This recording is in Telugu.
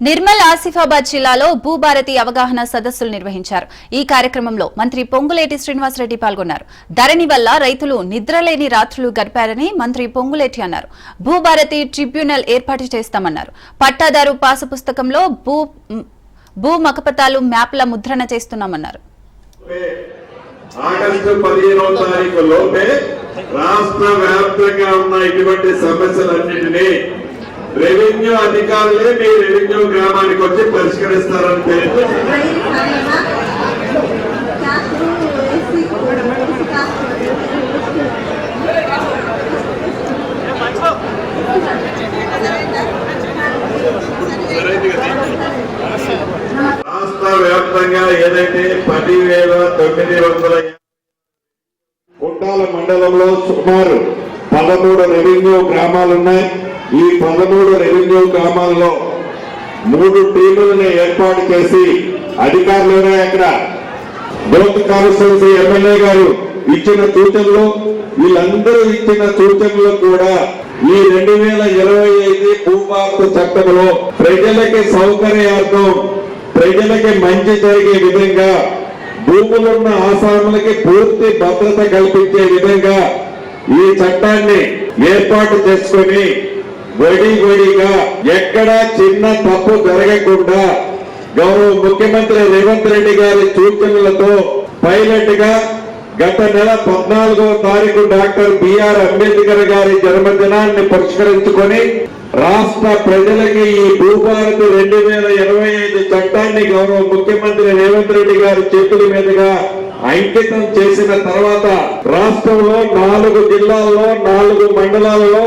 నిర్మల్ ఆసిఫాబాద్ జిల్లాలో భూభారతి అవగాహన సదస్సులు నిర్వహించారు. ఈ కార్యక్రమంలో మంత్రి పొంగులేటి శ్రీనివాసరెడ్డి పాల్గొన్నారు. ధరణి వల్ల రైతులు నిద్రలేని రాత్రులు గడిపారని మంత్రి పొంగులేటి అన్నారు. భూభారతి ట్రిబ్యునల్ ఏర్పాటు చేస్తామన్నారు. పట్టాదారు పాసు పుస్తకంలో భూ భూ మకపతాలు మ్యాప్ల ముద్రణ చేస్తున్నామన్నారు. ఆగస్టు పదిహేనవ తారీఖు లోపే రాష్ట్ర వ్యాప్తంగా ఉన్న ఇటువంటి సమస్యలన్నింటినీ రెవెన్యూ అధికారులే మీ రెవెన్యూ గ్రామానికి వచ్చి పరిష్కరిస్తారని తెలియదు రాష్ట్ర వ్యాప్తంగా ఏదైతే పదివేల తొమ్మిది వందల గుంటాల మండలంలో సుమారు పదమూడు రెవెన్యూ గ్రామాలున్నాయి. ఈ పదమూడు రెవెన్యూ గ్రామాల్లో మూడు టీములను ఏర్పాటు చేసి అధికారులునే అక్కడ బోత్ కాన్స్టిట్యున్సీ ఎమ్మెల్యే గారు ఇచ్చిన సూచనలు వీళ్ళందరూ ఇచ్చిన సూచనలు కూడా ఈ రెండు వేల ఇరవై ఐదు భూభారత చట్టంలో ప్రజలకి సౌకర్యార్థం ప్రజలకి మంచి జరిగే విధంగా భూములున్న ఆసాములకి పూర్తి భద్రత కల్పించే విధంగా ఈ చట్టాన్ని ఏర్పాటు చేసుకొని వడి వడిగా ఎక్కడా చిన్న తప్పు జరగకుండా గౌరవ ముఖ్యమంత్రి రేవంత్ రెడ్డి గారి సూచనలతో పైలట్గా గత నెల పద్నాలుగో తారీఖు డాక్టర్ బిఆర్ అంబేద్కర్ గారి జన్మదినాన్ని పురస్కరించుకొని రాష్ట్ర ప్రజలకి ఈ భూభారతి రెండు వేల ఇరవై ఐదు చట్టాన్ని గౌరవ ముఖ్యమంత్రి రేవంత్ రెడ్డి గారి చేతుల మీదుగా అంకితం చేసిన తర్వాత రాష్ట్రంలో నాలుగు జిల్లాల్లో నాలుగు మండలాల్లో